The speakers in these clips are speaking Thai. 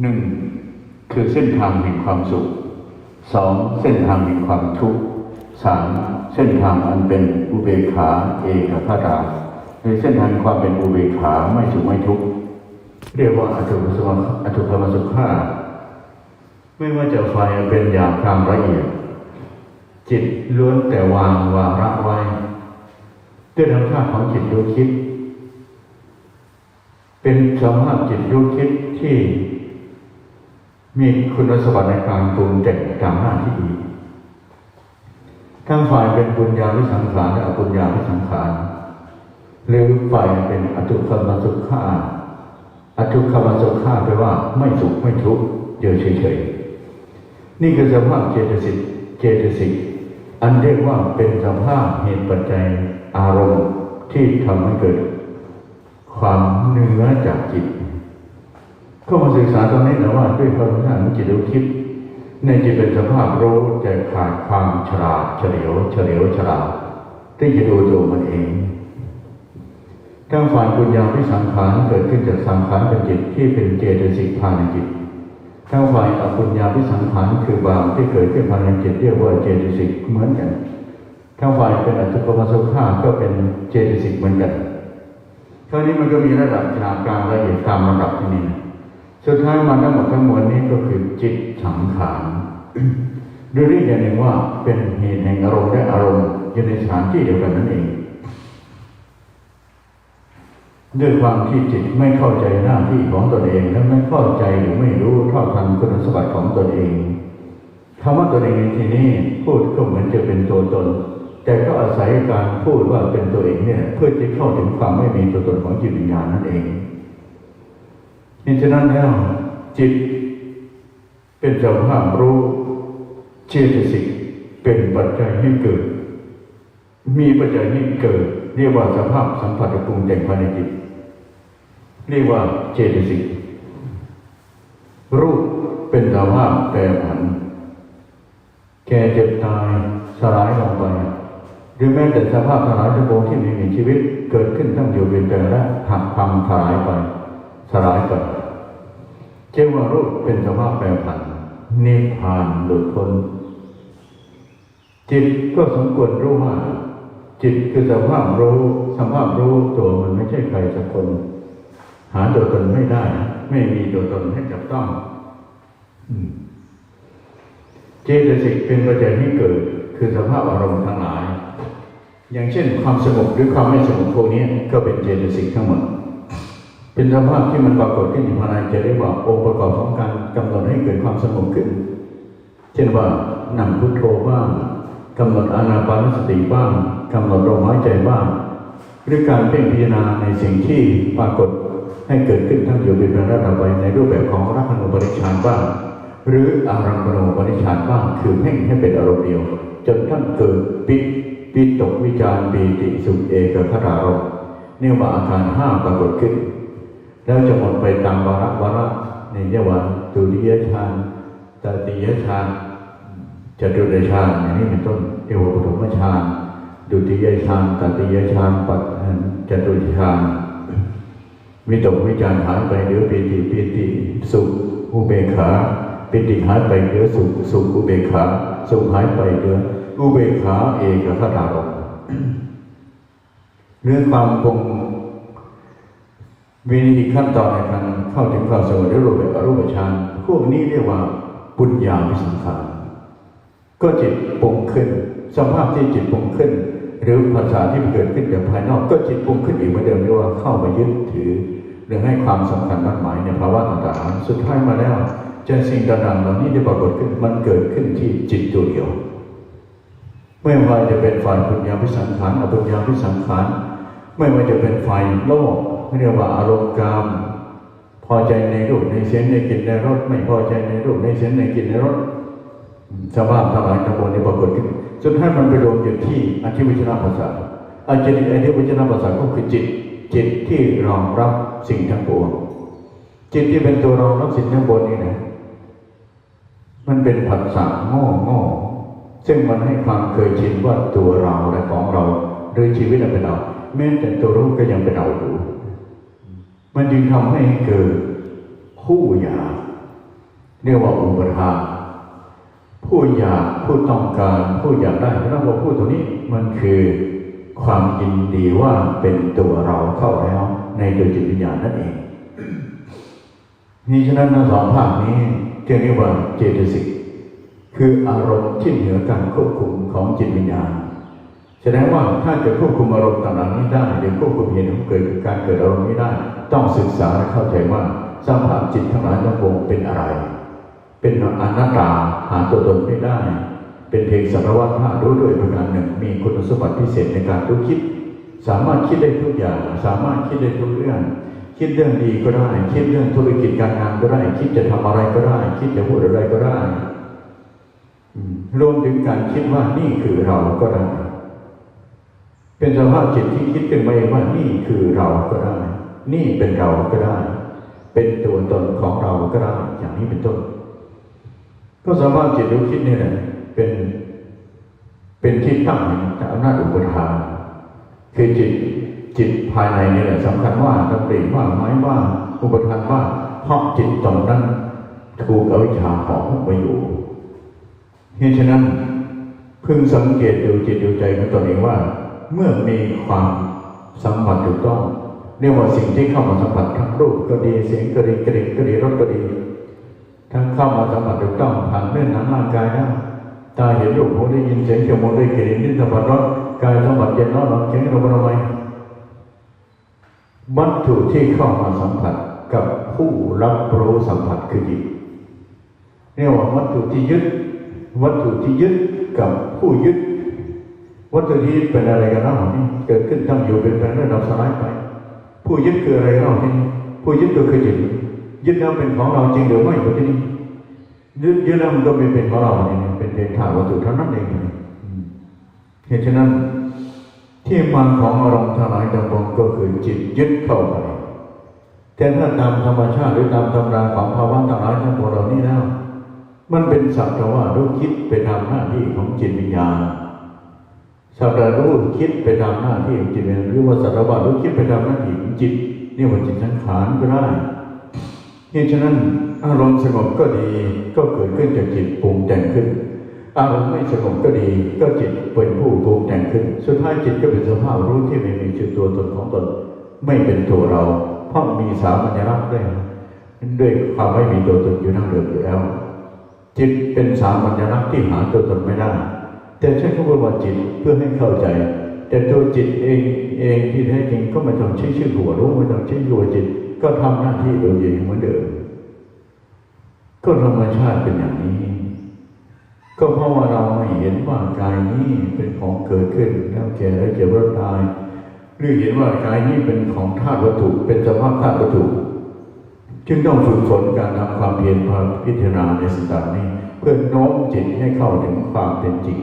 หนึ่งคือเส้นทางแห่งความสุขสองเส้นทางแห่งความทุกข์สามเส้นทางอันเป็นอุเบกขาเอกคตาในเส้นทางความเป็นอุเบกขาไม่สุขไม่ทุกข์เรียกว่าอตุสมอตุภมสุขาไม่ว่าจะไฟเป็นอย่างกลางละเอียด จิตล้วนแต่วางวาระไว้ด้วยธรรมชาติของจิตรู้คิด เป็นสภาพจิตรู้คิดที่ มีคุณสมบัติในการปรุงแต่งตามหน้าที่ดีทั้งฝ่ายเป็นปุญญาวิสังขารและอปุญญาวิสังขารหรือฝ่ายเป็นอตุคมสุขาอตุคมสุขาแปลว่าไม่สุขไม่ทุกข์อยู่เฉยๆนี่คือสภาพเจตสิกเจตสิกอันเรียกว่าเป็นสภาพเหตุปัจจัยอารมณ์ที่ทำให้เกิด ความเนื้อจากจิต เข้ามาศึกษาตรงนี้นะว่าด้วยความรู้ของจิตรู้คิดในจิตเป็นสภาพรู้แต่ขาดความฉลาดเฉลียวเฉลียวฉลาดที่จะดูตัวมันเองทั้งฝ่ายปุญญาวิสังขารเกิดขึ้นจากสังขารเป็นจิตที่เป็นเจตสิกภายในจิตทั้งฝ่ายอปุญญาวิสังขารคือบาปที่เกิดขึ้นภายในจิตเรียกว่าเจตสิกเหมือนกันทั้งฝ่ายเป็นอตุปมาสุขาก็เป็นเจตสิกเหมือนกันคราวนี้มันก็มีระดับฉากกลางละเอียดตามระดับที่นี่ สุดท้ายมันทั้งหมดทั้งมวลนี้ก็คือจิตสังขารหรือเรียกอย่างหนึ่งว่าเป็นเหตุแห่งอารมณ์และอารมณ์อยู่ในสถานที่เดียวกันนั่นเอง ด้วยความที่จิตไม่เข้าใจหน้าที่ของตนเองและไม่เข้าใจหรือไม่รู้เท่าทันคุณสมบัติของตนเองคำว่าตนเองในที่นี้พูดก็เหมือนจะเป็นตัวตน แต่ก็อาศัยการพูดว่าเป็นตัวเองเนี่ย เพื่อจะเข้าถึงความไม่มีตัวตนของจิตวิญญาณนั่นเอง นี่ฉะนั้นแล้วจิตเป็นสภาพรู้เจตสิกเป็นปัจจัยให้เกิด มีปัจจัยให้เกิด เรียกว่าสภาพสัมผัสปรุงแต่งภายในจิต เรียกว่าเจตสิกรูปเป็นสภาพแปรผัน แก่เจ็บตายสลายลงไป หรือแม้แต่สภาพสลายทั้งปวงที่ม่มีชีวิต เกิดขึ้นตั้งอยู่เป็นแต่ละหักพังสลายไปสลายไป เจ้าวารูปเป็นสภาพแปรผันนิพพานหลุดพ้น จิตก็สมควรรู้ว่าจิตคือสภาพรู้สภาพรู้ตัวมันไม่ใช่ใครสักคน หาตัวตนไม่ได้ ไม่มีตัวตนให้จับต้องเจตสิกเป็นปัจจัยให้เกิด คือสภาพอารมณ์ทั้งหลาย อย่างเช่น ความสงบหรือความไม่สงบพวกนี้ก็เป็นเจตสิกทั้งหมด เป็นสภาพที่มันปรากฏขึ้นอยู่ภายในจะเรียกว่าองค์ประกอบของการกำหนดให้เกิดความสงบขึ้น เช่นว่านั่งพุทโธบ้างกำหนดอานาปานสติบ้างกำหนดลมหายใจบ้างหรือการเพ่งพิจารณาในสิ่งที่ปรากฏให้เกิดขึ้นทั้งอยู่เป็นระดับไปในรูปแบบของรักขณูปริชานบ้าง หรืออารัมมณูปนิชานบ้าง คือเพ่งให้เป็นอารมณ์เดียว จนทั้งเกิดปิปิตกวิจารปีติสุขเอกคตารมณ์เนี่ยว่าอาการห้าปรากฏขึ้น แล้วจะหมดไปตามวาระวาระในเยาวันตุติยฌานตติยฌานจตุตฌานอย่างนี้เป็นต้นเรียกว่าปฐมฌานดุติยฌานตติยฌานปัจจตุตฌานวิตกวิจารหายไปเหลือปีติปีติสุขอุเบกขาปิติหายไปเหลือสุขสุขอุเบกขาสุขหายไปเหลืออุเบกขาเอกคตารมเรื่องความปรุง วิธีกขั้นตอนในการเข้าถึงความสงบด้วยรูปแบบอรูปฌานพวกนี้เรียกว่าปุญญาวิสังขารก็จิตปงขึ้น สภาพที่จิตปงขึ้น หรือภาษาที่เกิดขึ้นจากภายนอก ก็จิตปงขึ้นอีกเหมือนเดิมเรียกว่าเข้ามายึดถือ หรือให้ความสำคัญมั่นหมายในภาวะต่างๆสุดท้ายมาแล้วจอสิ่งต่างๆเหล่านี้ที่ปรากฏขึ้นมันเกิดขึ้นที่จิตตัวเดียวไม่ว่าจะเป็นฝ่ายปุญญาวิสังขารอปุญญาวิสังขารไม่ว่าจะเป็นฝ่ายโลก เรียกว่าอารมณ์กามพอใจในรูปในเสียงในกลิ่นในรสไม่พอใจในรูปในเสียงในกลิ่นในรสสภาพทั้งหลายทั้งปวงนี้ปรากฏขึ้นสุดท้มันไปรวมอยู่ที่อธิวิจาภาษาอธิอธิวิจาภาษาก็คือจิต จิตที่รองรับสิ่งทั้งปวงจิตที่เป็นตัวรองรับสิ่งทั้งปวงนี่นะมันเป็นผัสสะโง่โง่ซึ่งมันให้ความเคยชินว่าตัวเราและของเรา หรือชีวิตเราเป็นเราแม้แต่ตัวรู้ก็ยังเป็นเราอยู่ มันจึงทำให้เกิดคู่อยากเรียกว่าอุปทานผู้อยากผู้ต้องการผู้อยากได้ไม่ต้องบอกผู้ตัวนี้มันคือความยินดีว่าเป็นตัวเราเข้าแล้ว ในโดยจิตวิญญาณนั่นเองนี่ฉะนั้นทั้งสองภาคนี้เรียกว่าเจตสิกคืออารมณ์ที่เหนือการควบคุมของจิตวิญญาณแสดงว่าถ้าจะควบคุมอารมณ์ต่างๆนี้ได้หรือควบคุมเหตุของเกิดการเกิดอารมณ์นี้ได้ ต้องศึกษาและเข้าใจว่าสภาพจิตทั้งหลายทั้งปวงเป็นอะไร เป็นอนัตตาหาตัวตนไม่ได้ เป็นเพียงสารวัตรธาตุรู้ด้วยประการหนึ่ง มีคุณสมบัติพิเศษในการรู้คิด สามารถคิดได้ทุกอย่าง สามารถคิดได้ทุกเรื่อง คิดเรื่องดีก็ได้ คิดเรื่องธุรกิจการงานก็ได้ คิดจะทำอะไรก็ได้ คิดจะพูดอะไรก็ได้รวมถึงการคิดว่านี่คือเราก็ได้ เป็นสภาพจิตที่คิดขึ้นมาเองว่านี่คือเราก็ได้ นี่เป็นเราก็ได้ เป็นตัวตนของเราก็ได้ อย่างนี้เป็นต้น ก็สามารถจิตรู้คิดนี่แหละเป็น เป็นที่ตั้งแห่งอำนาจอุปทานคือจิตจิตภายในนี่แหละสำคัญว่าดำริว่าหมายว่าอุปทานว่าเพราะจิตตรงนั้นถูกอวิชชาห่อหุ้มไว้อยู่เหตุฉะนั้นพึงสังเกตดูจิตดูใจของตนเองว่า เมื่อมีความสัมผัสถูกต้อง เรียกว่าสิ่งที่เข้ามาสัมผัสทั้งรูปก็ดีเสียงก็ดีกลิ่นก็ดีรสก็ดี ทั้งเข้ามาสัมผัสถูกต้องผ่านเนื้อหนังร่างกายนะตาเห็นรูปหูได้ยินเสียงจมูกได้กลิ่นลิ้นสัมผัสรสกายสัมผัสเย็นร้อนร้อนแข็งระบระไมวัตถุที่เข้ามาสัมผัสกับผู้รับรู้สัมผัสคือจิตเรียกว่าวัตถุที่ยึด วัตถุที่ยึดกับผู้ยึด วัตถุที่เป็นอะไรกันเล่านี่เกิดขึ้นตั้งอยู่เป็นแปลงแล้วเราสลายไป ผู้ยึดคืออะไรเล่าที่นี่ผู้ยึดก็คือจิตยึดแล้วเป็นของเราจริงหรือไม่ก็ที่นี่ยึดยึดแล้วมันก็ไม่เป็นของเราเนี่ยเป็นเพียงธาตุวัตถุเท่านั้นเองเหตุฉะนั้นที่มาของอารมณ์ทั้งหลายทั้งปวงก็คือจิตยึดเข้าไปแต่ถ้าตามธรรมชาติหรือตามตำราของภาวะทั้งหลายทั้งปวงเหล่านี้แล้ว มันเป็นสักแต่ว่ารู้คิดไปตามหน้าที่ของจิตวิญญาณ สักแต่รู้คิดไปตามหน้าที่ของจิตวิญญาณหรือว่าสัตว่ารู้คิดไปตามหน้าที่ของจิตนี่ว่าจิตสังขารก็ได้เหตุฉะนั้นอารมณ์สงบก็ดีก็เกิดขึ้นจากจิตปรุงแต่งขึ้น อารมณ์ไม่สงบก็ดีก็จิตเป็นผู้ปรุงแต่งขึ้น สุดท้ายจิตก็เป็นสภาพรู้ที่ไม่มีชื่อตัวตนของตน ไม่เป็นตัวเรา เพราะมีสามัญลักษณ์ด้วยด้วยความไม่มีตัวตนอยู่นั่งเดิมอยู่แล้ว จิตเป็นสามัญลักษณ์ที่หาตัวตนไม่ได้ แต่ใช้คำว่าจิตเพื่อให้เข้าใจ แต่ตัวจิตเองเองที่แท้จริงก็ไม่ต้องใช้ชื่อหัวรู้ไม่ต้องใช้หัวจิต ก็ทำหน้าที่โดยเองเหมือนเดิม ก็ธรรมชาติเป็นอย่างนี้ ก็เพราะว่าเราไม่เห็นว่ากายนี้เป็นของเกิดขึ้นแล้วแก่แล้วเจ็บแล้วตายหรือเห็นว่ากายนี้เป็นของธาตุวัตถุเป็นสภาพธาตุวัตถุจึงต้องฝึกฝนการทำความเพียรความพิจารณาในสิ่งต่างนี้ เพื่อโน้มจิตให้เข้าถึงความเป็นจริง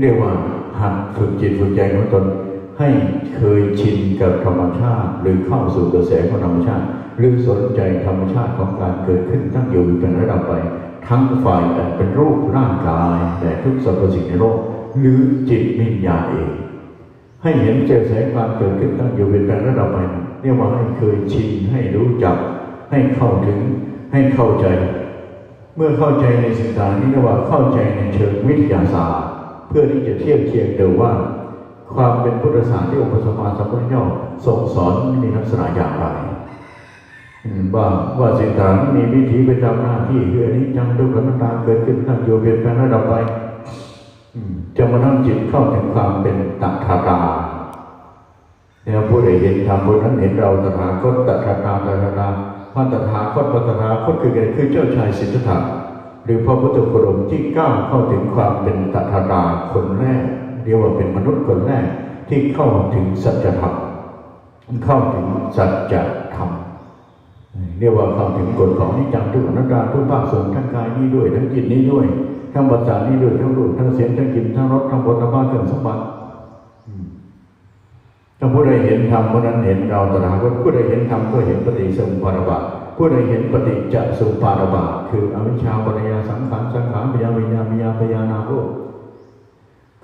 เรียกว่าหัดฝึกจิตฝึกใจของตนให้เคยชินกับธรรมชาติ หรือเข้าสู่กระแสของธรรมชาติ หรือสนใจธรรมชาติของการเกิดขึ้นตั้งอยู่เป็นระดับไป ทั้งฝ่ายแต่เป็นรูปร่างกายแต่ทุกสรรพสิ่งในโลกหรือจิตวิญญาณเอง ให้เห็นเจอแสงความเกิดขึ้นตั้งอยู่เป็นแปลงระดับไปเรียกว่าให้เคยชินให้รู้จัก ให้เข้าถึงให้เข้าใจ เมื่อเข้าใจในสิ่งต่างนี้เรียกว่าเข้าใจในเชิงวิทยาศาสตร์ พื่อที่จะเทียบเคียงดูว่า ความเป็นพุทธศาสนาที่องค์พระสัมมาสัมพุทธเจ้าทรงสอนมีลักษณะอย่างไรว่าว่าสิ่งต่างมีวิธีไปตามหน้าที่คืออันนี้จังทุกขันธ์ตาเกิดขึ้นตั้งอยู่เปลี่ยนแปลงระดับไปจะมานั่งจิตเข้าถึงความเป็นตัทตาเนี่ยผู้ใดเห็นธรรมผู้นั้นเห็นเราตถาคตตัทตาตัทตาพระตถาคตพระตถาคตคือใครคือเจ้าชายสิทธัตถะ หรือพระพุทธโคดมที่ก้าวเข้าถึงความเป็นตัทตาคนแรก เรียกว่าเป็นมนุษย์คนแรกที่เข้าถึงสัจธรรมเข้าถึงสัจธรรมเรียกว่าเข้าถึงกฎของนิจังทุกอนัตตาทุกภาคส่วนทั้งกายนี้ด้วยทั้งจิตนี้ด้วยทั้งปัจจานี้ด้วยทั้งรูปทั้งเสียงทั้งกลิ่นทั้งรสทั้งผลทั้งบ้านเครื่องสมบัติถ้าผู้ใดเห็นธรรมผู้นั้นเห็นเราตถาคตผู้ใดเห็นธรรมก็เห็นปฏิสมุปบาทบาท ผู้ใดเห็นปฏิจจสมุปบาทบาทคืออวิชชาปัญญาสังขารสังขารปัญญาวิญญาณวิญญาปัญานาโลก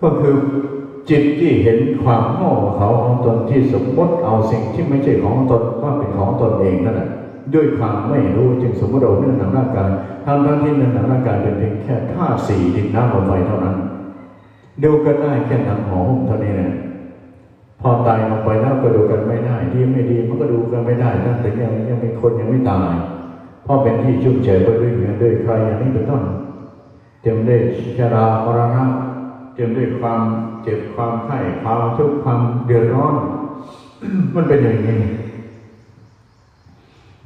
ก็คือจิตที่เห็นความโง่เขาของตนที่สมมติเอาสิ่งที่ไม่ใช่ของตนว่าเป็นของตนเองนั่นแหละด้วยความไม่รู้จึงสมมติเราเรื่องหนังร่างกายทั้งทั้งที่เรื่องหนังร่างกายเป็นเพียงแค่ธาตุสี่ดินน้ำลมไฟเท่านั้นเดูกันได้แค่หนังหอห่มเท่านี้นะ พอตายลงไปแล้วก็ดูกันไม่ได้ ดีไม่ดีมันก็ดูกันไม่ได้นั่นแต่ยังยังมีคนยังไม่ตายเพราะเป็นที่ชุ่มเฉยไปด้วยเงินด้วยใครอย่างนี้เป็นต้นเต็มด้วยชรามรณะเต็มด้วยความเจ็บความไข้ความทุกข์ความเดือดร้อน มันเป็นอย่างนี้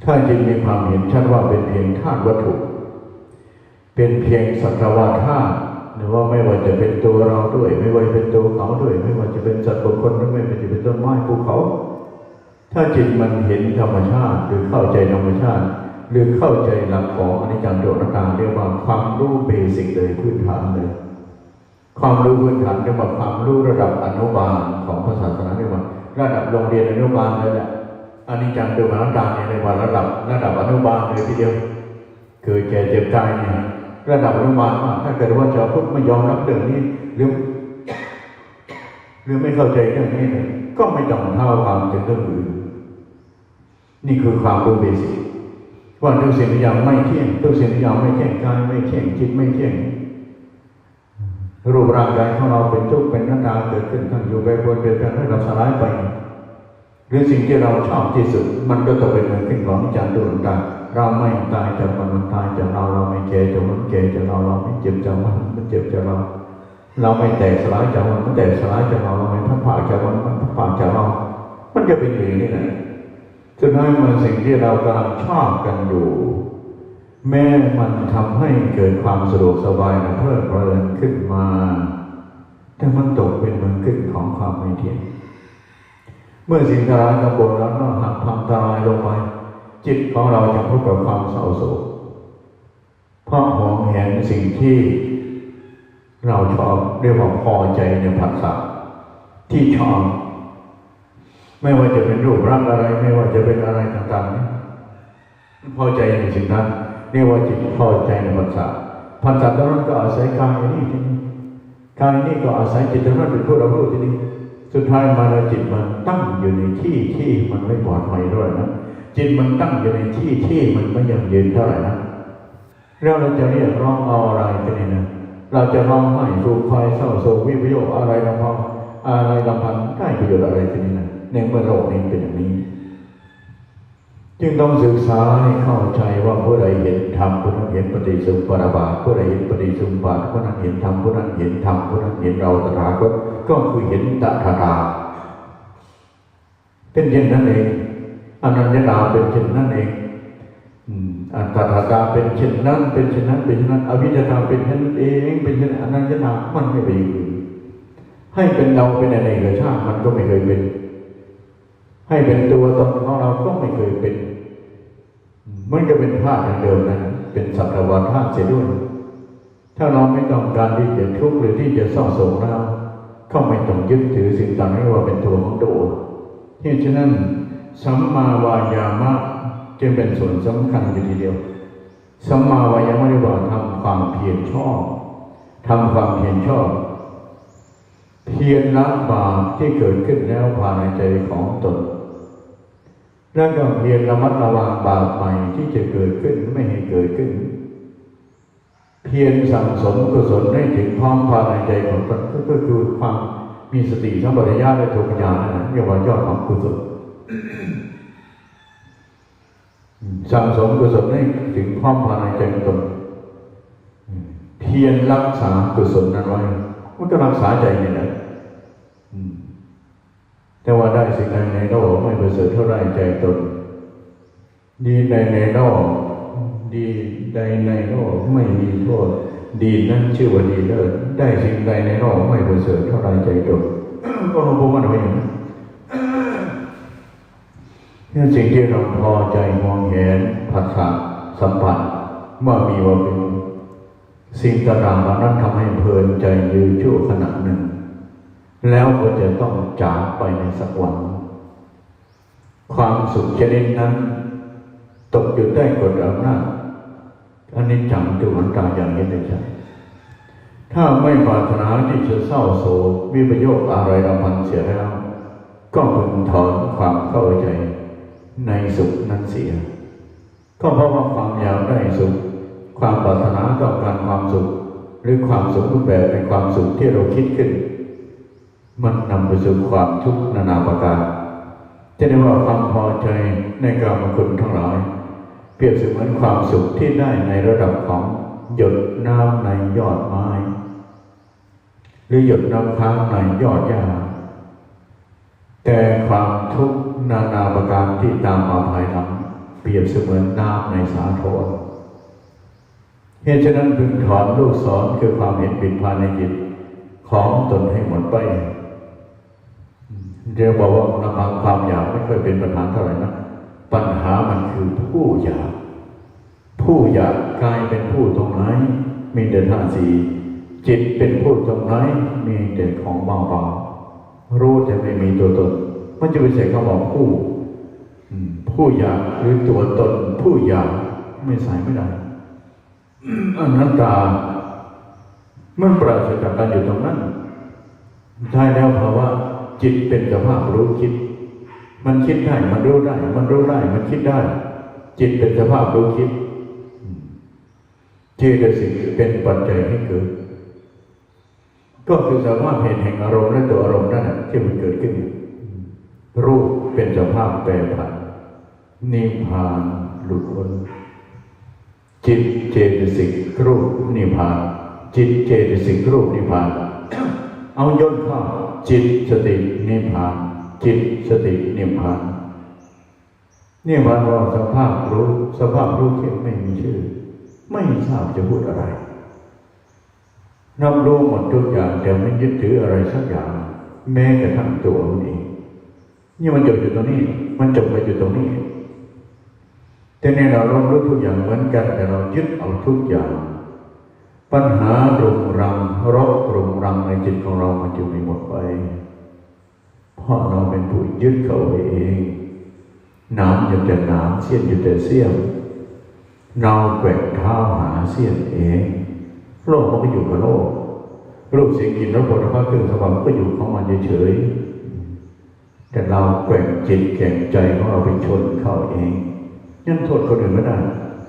ถ้าจริงมีความเห็นชัดว่าเป็นเพียงธาตุวัตถุ เป็นเพียงสักวาธาตุ หรือว่าไม่ว่าจะเป็นตัวเราด้วย ไม่ว่าจะเป็นตัวเขาด้วย ไม่ว่าจะเป็นสัตว์บุคคลหรือไม่ว่าจะเป็นต้นไม้ภูเขา ถ้าจิตมันเห็นธรรมชาติ หรือเข้าใจธรรมชาติ หรือเข้าใจหลักของอนิจจังโดนตาเรียกว่าความรู้เบสิกเลยพื้นฐานเลย ความรู้พื้นฐานเรียกว่าความรู้ระดับอนุบาลของพระศาสนาเรียกว่าระดับโรงเรียนอนุบาลเลยแหละอนิจจังโดนตาเนี่ยเรียกว่าระดับระดับอนุบาลเลยทีเดียวเกิดแก่เจ็บตายเนี่ย ระดับอนุบาลมากถ้าเกิดว่าชาวพุทธไม่ยอมรับเรื่องนี้หรือหรือไม่เข้าใจเรื่องนี้เนี่ยก็ไม่ต้องเท่าความถึงเรื่องอื่นนี่คือความรู้เบสิกว่าทุกสิ่งทุกอย่างไม่เที่ยงทุกสิ่งทุกอย่างไม่เที่ยงกายไม่เที่ยงจิตไม่เที่ยงรูปร่างกายของเราเป็นทุกข์เป็นน้าตาเกิดขึ้นทั้งอยู่ไปบนเปลี่ยนแปลงให้เราสลายไปหรือสิ่งที่เราชอบที่สุด มันก็จะเป็นเหมือนขึ้นของนิจจันตุนตา เราไม่ตายจากมันมันตายจากเราเราไม่แก่จากมันแก่จากเราเราไม่เจ็บจากมันมันเจ็บจากเรา เราไม่แตกสลายจากมันมันแตกสลายจากเราเราไม่พัดผ่าจากมันมันพัดผ่าจากเรา มันจะเป็นอย่างนี้นะสุดท้ายมันสิ่งที่เรากำลังชอบกันอยู่ แม้มันทำให้เกิดความสะดวกสบายและเพลิดเพลินขึ้นมา แต่มันตกเป็นเมืองขึ้นของความไม่เที่ยงเมื่อสิ่งทลายกระบวนแล้วก็หักพังทลายลงไป จิตของเราจะพบกับความเศร้าโศกเพราะหวงแหนสิ่งที่เราชอบเรียกว่าพอใจในผัสสะที่ชอบ ไม่ว่าจะเป็นรูปร่างอะไร ไม่ว่าจะเป็นอะไรต่างๆนี่พอใจในสิ่งนั้นเรียกว่าจิตพอใจในผัสสะผัสสะตรงนั้นก็อาศัยกายนี่ที่นี่กายนี่ก็อาศัยจิตตรงนั้นเป็นผู้รับรู้ที่นี่สุดท้ายมาแล้วจิตมันตั้งอยู่ในที่ที่มันไม่ปลอดภัยเท่าไหร่นะ จิตมันตั้งอยู่ในที่ที่มันไม่ยั่งยืนเท่าไหร่นะแล้วเราจะเรียกร้องเอาอะไรกันเนี่ยนะเราจะร้องไห้ฟูกไฟเศร้าโศกวิปโยคอะไรลำพังอะไรลำพังได้ประโยชน์อะไรกันนี่นะในเมื่อโลกนี้เป็นอย่างนี้ จึงต้องศึกษาให้เข้าใจว่าผู้ใดเห็นธรรมผู้นั้นเห็นปฏิสุปราบาผู้ใดเห็นปฏิสุบาผู้นั้นเห็นธรรมผู้นั้นเห็นธรรมผู้นั้นเห็นเราตถาคตก็คือเห็นตถาคตเป็นเช่นนั้นเอง อนัญญาเป็นเช่นนั้นเองอัตถาตาเป็นเช่นนั้น เป็นเช่นนั้น เป็นเช่นนั้น อวิชชาเป็นเช่นนั้นเอง เป็นเช่นนั้นอนัญญามันไม่เป็นอยู่ให้เป็นเราเป็นอะไรกับชาติมันก็ไม่เคยเป็น ให้เป็นตัวตนของเราก็ไม่เคยเป็น มันก็เป็นธาตุอย่างเดิมนั้นเป็นสัตวธาตุเสียด้วย ถ้าเราไม่ต้องการที่จะทุกข์หรือที่จะเศร้าโศกเราก็ไม่ต้องยึดถือสิ่งต่างๆว่าเป็นตัวของตัวเหตุฉะนั้น สัมมาวายามะจึงเป็นส่วนสำคัญอยู่ทีเดียว สัมมาวายามะเรียกว่าทำความเพียรชอบทำความเพียรชอบ เพียรละบาปที่เกิดขึ้นแล้วภายในใจของตนแล้วก็เพียรระมัดระวังบาปใหม่ที่จะเกิดขึ้นไม่ให้เกิดขึ้น เพียรสั่งสมกุศลให้ถึงพร้อมภายในใจของตนก็คือความมีสติสัมปชัญญะและถูกปัญญานั่นะเรียกว่ายอดของกุศล สั่งสมกุศลให้ถึงพร้อมภายในใจตนเพียรรักษากุศลนั้นไว้มันก็รักษาใจนี่แหละแต่ว่าได้สิ่งใดในโลกไม่ประเสริฐเท่าไรใจตน ดีใดในโลกดีใดในโลกไม่มีโทษดีนั้นชื่อว่าดีเลิศได้สิ่งใดในโลกไม่ประเสริฐเท่าไรใจตนก็ลวงปู่มันไว้อย่างนั้น นี่สิ่งที่เราพอใจมองเห็นผัสสะสัมผัสเมื่อมีว่าเป็นสิ่งต่างๆนั้นทำให้เพลินใจยืนชั่วขณะหนึ่ง แล้วก็จะต้องจากไปในสักวัน ความสุขชนิดนั้น ตกอยู่ใต้กฎอำนาจอันนี้จังจุหันตาอย่างนี้ได้ชัดถ้าไม่ปรารถนาที่จะเศร้าโศกวิปโยคอะไรรำพันเสียแล้ว ก็พึงถอนความเข้าใจ ในสุขนั้นเสีย ก็เพราะว่าความอยากได้สุข ความปรารถนาต้องการความสุข หรือความสุขรูปแบบในความสุขที่เราคิดขึ้น มันนำไปสู่ความทุกข์นานาประการจะได้ว่าความพอใจในกรรมคุณทั้งหลาย เปรียบเสมือนความสุขที่ได้ในระดับของหยดน้ำในยอดไม้ หรือหยดน้ำค้างในยอดหญ้าแต่ความทุกข์ นานาประการที่ตามมาภายหลังเปรียบเสมือนน้ำในสาโทเหตุฉะนั้นพึงถอนลูกศรคือความเห็นผิดภายในจิตของตนให้หมดไปเรียกบอกว่าลำพังความอยากไม่เคยเป็นปัญหาเท่าไหร่นะปัญหามันคือผู้อยาก ผู้อยากกลายเป็นผู้ตรงไหน มีแต่ท่าสีจิตเป็นผู้ตรงไหน มีแต่ของบางบางๆรู้แต่ไม่มีตัวตน มันจะไปใส่คำว่าผู้ผู้อยากหรือตัวตน ผู้อยากไม่ใส่ไม่ได้อืมอนัตตามันปราศจากการอยู่ตรงนั้นใช่แล้วภาวะจิตเป็นสภาพรู้คิด มันคิดได้ มันรู้ได้ มันรู้ได้ มันคิดได้ จิตเป็นสภาพรู้คิดเจตสิกเป็นปัจจัยให้เกิด ก็คือสามารถเห็นแห่งอารมณ์และตัวอารมณ์นั่นแหละที่มันเกิดขึ้น รูปเป็นสภาพแปรผันนิพพานหลุดพ้นจิตเจตสิกรูปนิพพาน จิตเจตสิกรูปนิพพาน เอาย่นเข้าจิตสตินิพพาน จิตสตินิพพานนี่หมายความว่าสภาพรู้สภาพรู้ที่ไม่มีชื่อ ไม่ทราบจะพูดอะไรนับรู้หมดทุกอย่างแต่ไม่ยึดถืออะไรสักอย่าง แม้กระทั่งตัวมันเอง นี่มันจบอยู่ตรงนี้ มันจบไปอยู่ตรงนี้แต่ในเราเรารู้ทุกอย่างเหมือนกัน แต่เรายึดเอาทุกอย่าง ปัญหารุงรังรบรุงรังในจิตของเรามันจึงไม่หมดไป เพราะเราเป็นผู้ยึดเขาไปเองน้ำอยู่แต่น้ำเสี้ยนอยู่แต่เสี้ยนเราแกว่งเท้าหาเสี้ยนเองโลกมันก็อยู่กับโลกรูปเสียงกลิ่นรสผลิภัณฑ์เครื่องสว่างก็อยู่ของมันเฉยๆ แต่เราแกว่งจิตแกว่งใจของเราไปชนเข้าเองยันโทษคนอื่นไม่ได้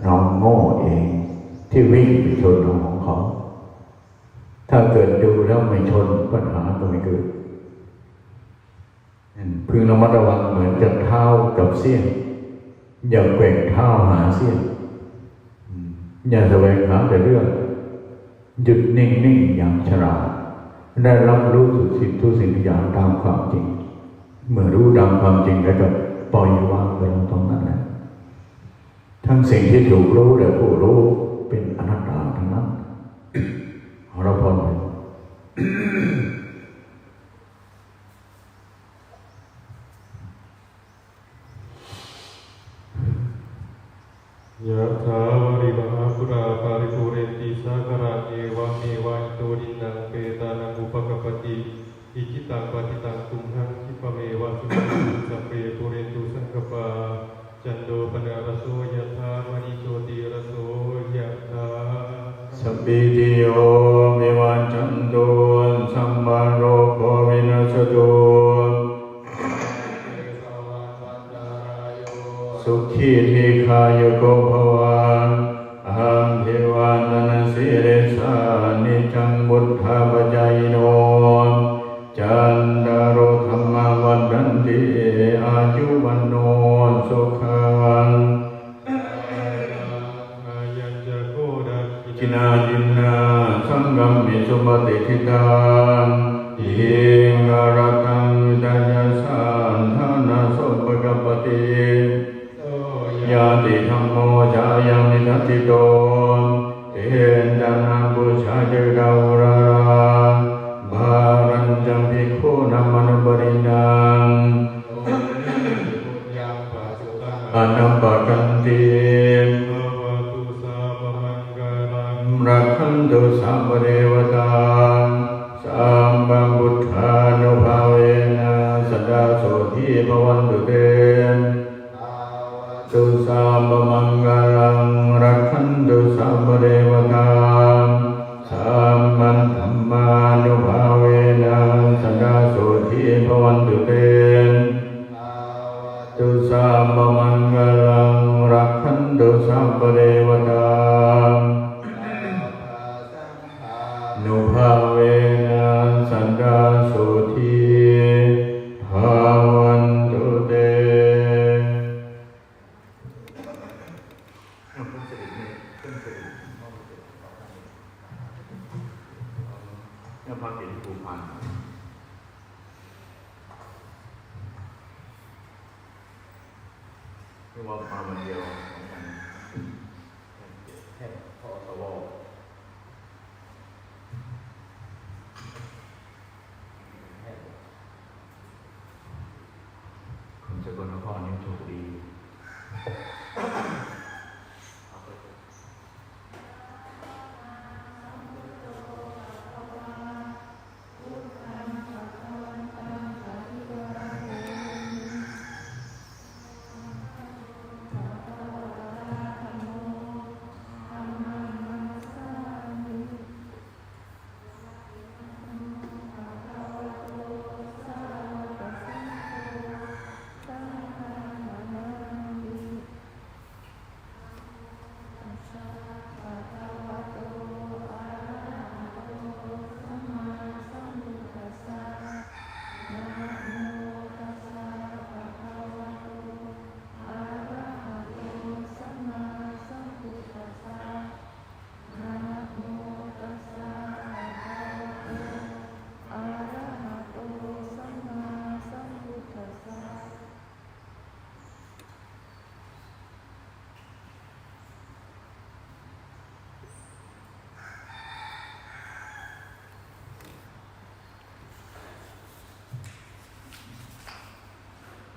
เราโง่เอง ที่วิ่งไปชนของเขา ถ้าเกิดดูแล้วไม่ชนปัญหาก็ไม่เกิดพึงระมัดระวังเหมือนกับเท้ากับเสี้ยนอย่าแกว่งเท้าหาเสี้ยนอย่าแสวงหาแต่เรื่องหยุดนิ่งๆอย่างฉลาดได้รับรู้ทุกสิ่งทุกสิ่งทุกอย่างตามความจริง เมื่อรู้ตามความจริงแล้วก็ปล่อยวางไปตรงนั้นนะทั้งสิ่งที่ถูกรู้และผู้รู้เป็นอนัตตาทั้งนั้นเราพอไหม ปิติโยวิวันจันโตสัมมาโรโควินัสโตุสุขีทีคายโกภ ติธรรมโมชายังนิทัติโต santo